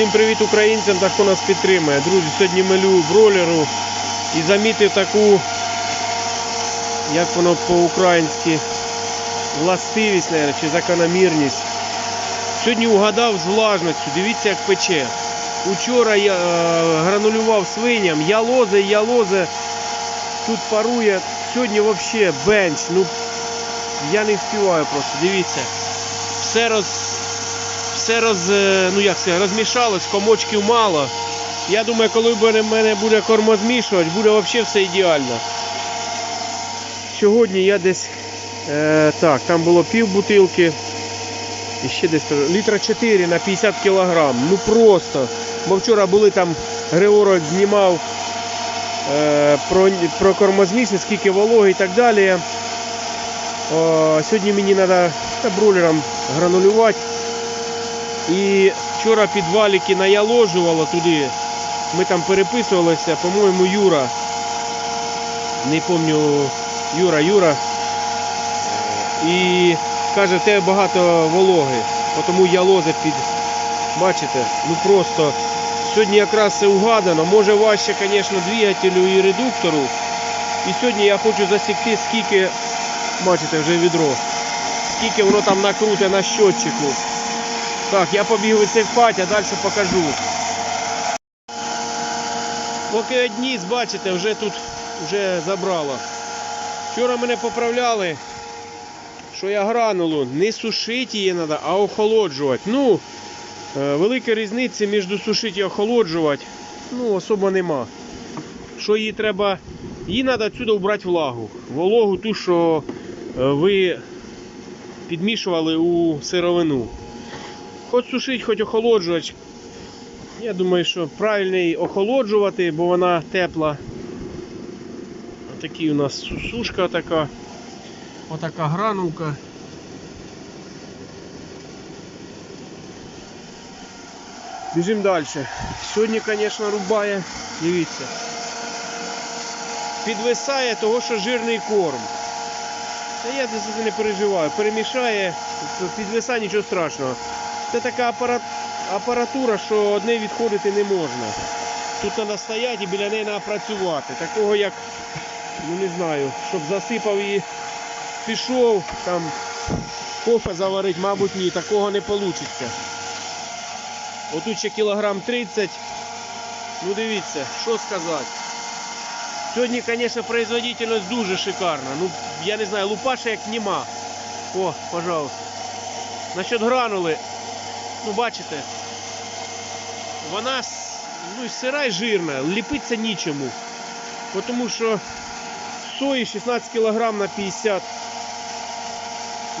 Всім привіт українцям, так хто нас підтримує. Друзі, сьогодні милю бролеру і замітив таку, як воно по-українськи, властивість, наверное, чи закономірність. Сьогодні угадав з влажністю, дивіться як пече. Учора я е, гранулював свиням, я лозе, я лозе, тут парує. Сьогодні взагалі бенч. Ну, я не вспіваю просто, дивіться. Все роз, все роз, е, ну як сказати, розмішалось, комочків мало. Я думаю, коли в мене буде кормозмішувати, буде взагалі все ідеально. Сьогодні я десь е, так, там було пів бутилки. І ще десь літра 4 на 50 кг. Ну просто. Бо вчора були там, Григорок знімав е, про, про кормозміси, скільки вологи і так далі. О, сьогодні мені треба бролером гранулювати. І вчора під валіки наяложувало туди. Ми там переписувалися, по-моєму, Юра. Не пам'ятаю, Юра, Юра. І каже, тебе багато вологи. Тому я під. Бачите? Ну просто. Сьогодні якраз все угадано. Може важче, звісно, двигателю і редуктору. І сьогодні я хочу засікти, скільки, бачите, вже відро. Скільки воно там накруте на щотчику. Так, я побіг висипати, а далі покажу. Поки одні, бачите, вже тут вже забрало. Вчора мене поправляли, що я гранулу. Не сушити її треба, а охолоджувати. Ну, е, великої різниці між сушити і охолоджувати ну, особо нема. Що її треба. Її треба відсюди вбрати влагу. Вологу ту, що е, ви підмішували у сировину. Хоч сушити, хоч охолоджувати. Я думаю, що правильно її охолоджувати, бо вона тепла. Такий у нас сушка така. Отака гранулка. Біжимо далі. Сьогодні, звісно, рубає. Дивіться. Підвисає того, що жирний корм. Та я за це не переживаю. Перемішає, підвисає нічого страшного. Це така апаратура, що одне відходити не можна. Тут треба стояти і біля неї треба працювати. Такого як, ну не знаю, щоб засипав і пішов, там кофе заварить, мабуть, ні, такого не вийде. Отут ще кілограм 30. Ну дивіться, що сказати. Сьогодні, звісно, производительність дуже шикарна. Ну, я не знаю, лупаша як нема. О, пожалуйста. Насчет гранули, ну бачите, вона ну, сира і жирна, ліпиться нічому. Тому що сої 16 кг на 50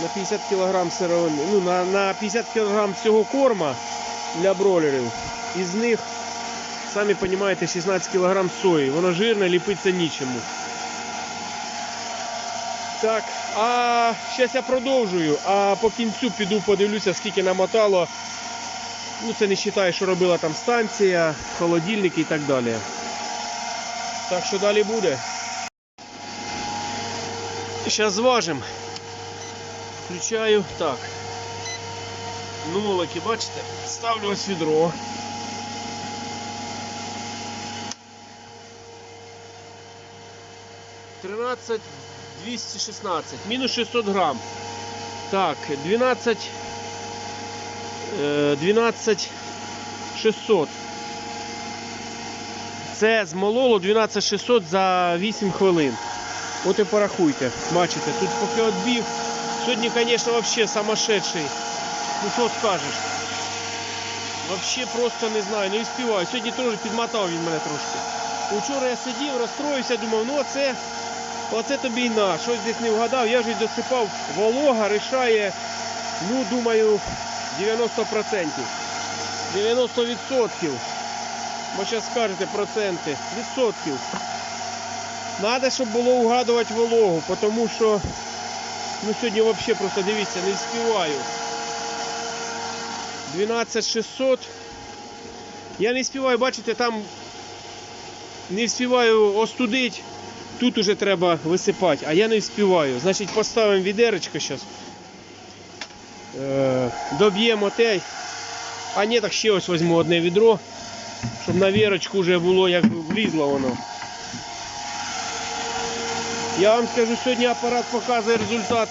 на 50 кг сировини, ну, на, на 50 кг всього корма для бролерів. Із них, самі розумієте, 16 кг сої. Воно жирне, ліпиться нічому. Так, а зараз я продовжую, а по кінцю піду подивлюся, скільки намотало. Ну, це не вважаю, що робила там станція, холодильники і так далі. Так що далі буде. Зараз зважимо. Включаю. Так. Нолики, бачите? Ставлю ось відро. Тринадцять 216. Мінус 600 грам. Так, 12. е, 12 600. Це змололо 12 600 за 8 хвилин. От і порахуйте. Бачите, тут поки відбив. Сьогодні, звісно, взагалі самошедший. Ну що скажеш? Вообще просто не знаю, не співаю. Сьогодні теж підмотав він мене трошки. Учора я сидів, розстроївся, думав, ну оце, оце тобі й на. Щось десь не вгадав, я й досипав. Волога рішає, ну думаю, 90%. 90%. Бо зараз скажете проценти. Відсотків. Надо, щоб було угадувати вологу, тому що ну сьогодні взагалі просто дивіться, не співаю. 12600. Я не співаю, бачите, там не вспіваю остудить. Тут уже треба висипати, а я не вспіваю. Значить поставимо відеречко зараз. Е, доб'ємо те А ні, так ще ось візьму одне відро, щоб на вірочку вже було, як влізло воно. Я вам скажу, сьогодні апарат показує результат.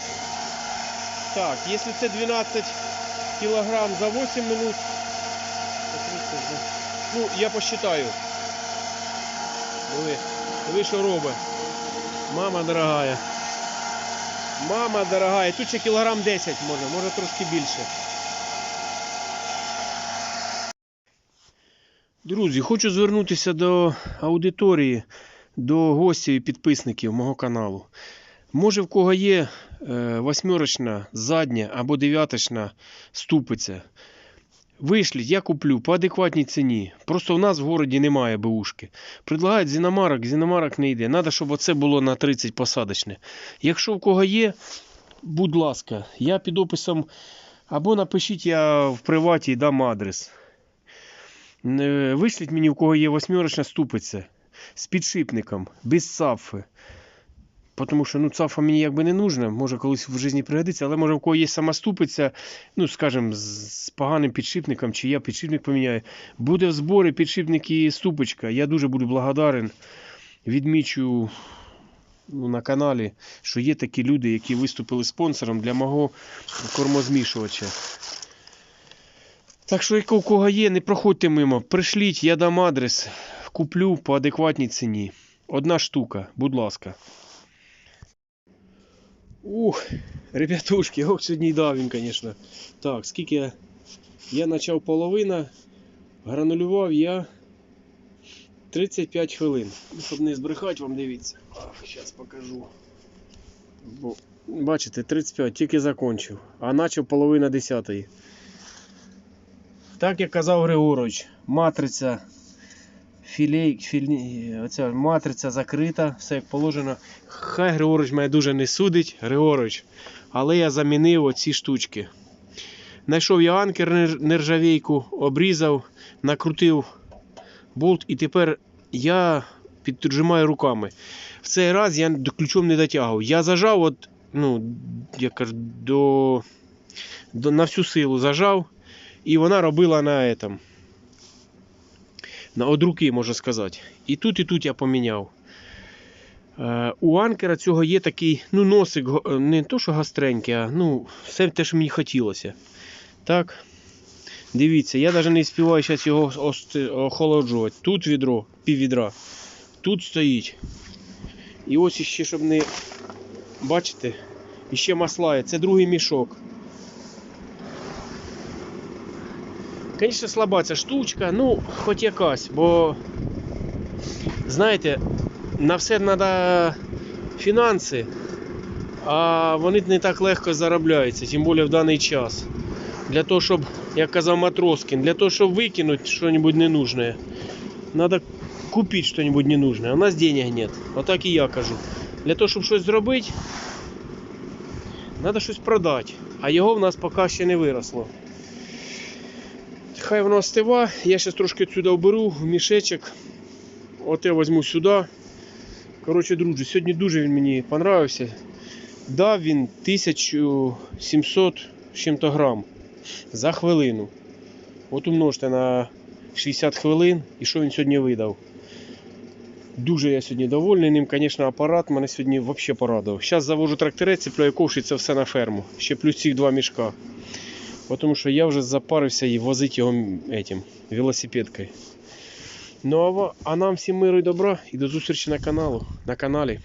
Так, якщо це 12 кілограм за 8 минут, то 30, да. ну я посчитаю. Диви, диви, що робить. Мама дорогая. Мама дорогая. Тут ще кілограм 10 може, може трошки більше. Друзі, хочу звернутися до аудиторії, до гостів і підписників мого каналу. Може в кого є е, восьмерочна, задня або дев'яточна ступиця. Вишліть, я куплю по адекватній ціні. Просто в нас в городі немає БУшки. Предлагають зіномарок, зіномарок не йде. Треба, щоб оце було на 30 посадочне. Якщо в кого є, будь ласка, я під описом або напишіть я в приваті дам адрес. Е, Вишліть мені, в кого є восьмерочна ступиця з підшипником, без цафи. Тому що ну, цафа мені якби не нужна, може колись в житті пригодиться, але може в кого є сама ступиця, ну скажімо, з, поганим підшипником, чи я підшипник поміняю. Буде в зборі підшипник і ступочка. Я дуже буду благодарен. Відмічу ну, на каналі, що є такі люди, які виступили спонсором для мого кормозмішувача. Так що, як у кого є, не проходьте мимо. Пришліть, я дам адрес, куплю по адекватній ціні. Одна штука, будь ласка. Ух, ребятушки, ох, сьогодні дав він, звісно. Так, скільки я. Я почав половина, гранулював я 35 хвилин. Ну, Щоб не збрехати вам, дивіться. Зараз покажу. Бо, бачите, 35, тільки закончив. А почав половина 10. Так як казав Григорович, матриця філей, філі, оця матриця закрита, все як положено. Хай Григорович мене дуже не судить, Григорович, але я замінив оці штучки. Знайшов я анкер нер- нержавійку, обрізав, накрутив болт і тепер я підтримаю руками. В цей раз я ключом не дотягував. Я зажав, от, ну, я кажу, до, до, на всю силу зажав, і вона робила на этом. На од руки, можна сказати. І тут, і тут я поміняв. Е, у анкера цього є такий ну, носик, не то, що гостренький, а ну, все те, що мені хотілося. Так. Дивіться, я навіть не співаю зараз його охолоджувати. Тут відро, пів відра. Тут стоїть. І ось іще, щоб не. Бачите, іще масла є. Це другий мішок. Звісно, слаба ця штучка, ну, хоч якась, бо, знаєте, на все треба фінанси, а вони не так легко заробляються, тим більше в даний час. Для того, щоб, як казав Матроскін, для того, щоб викинути щось ненужне, треба купити щось ненужне. А у нас денег нет. Отак і я кажу. Для того, щоб щось зробити, треба щось продати. А його в нас поки ще не виросло. Хай воно остива. Я зараз трошки сюди оберу в мішечок. От я візьму сюди. Коротше, друзі, сьогодні дуже він мені понравився. Дав він 1700 з чим-то грам за хвилину. От умножте на 60 хвилин і що він сьогодні видав. Дуже я сьогодні довольний ним, звісно, апарат мене сьогодні взагалі порадував. Зараз завожу тракторець, цепляю ковш і це все на ферму. Ще плюс ці два мішка. Тому що я вже запарився і возить його этим, велосипедкою. Ну а, а нам всім миру і добра і до зустрічі на каналу, на каналі.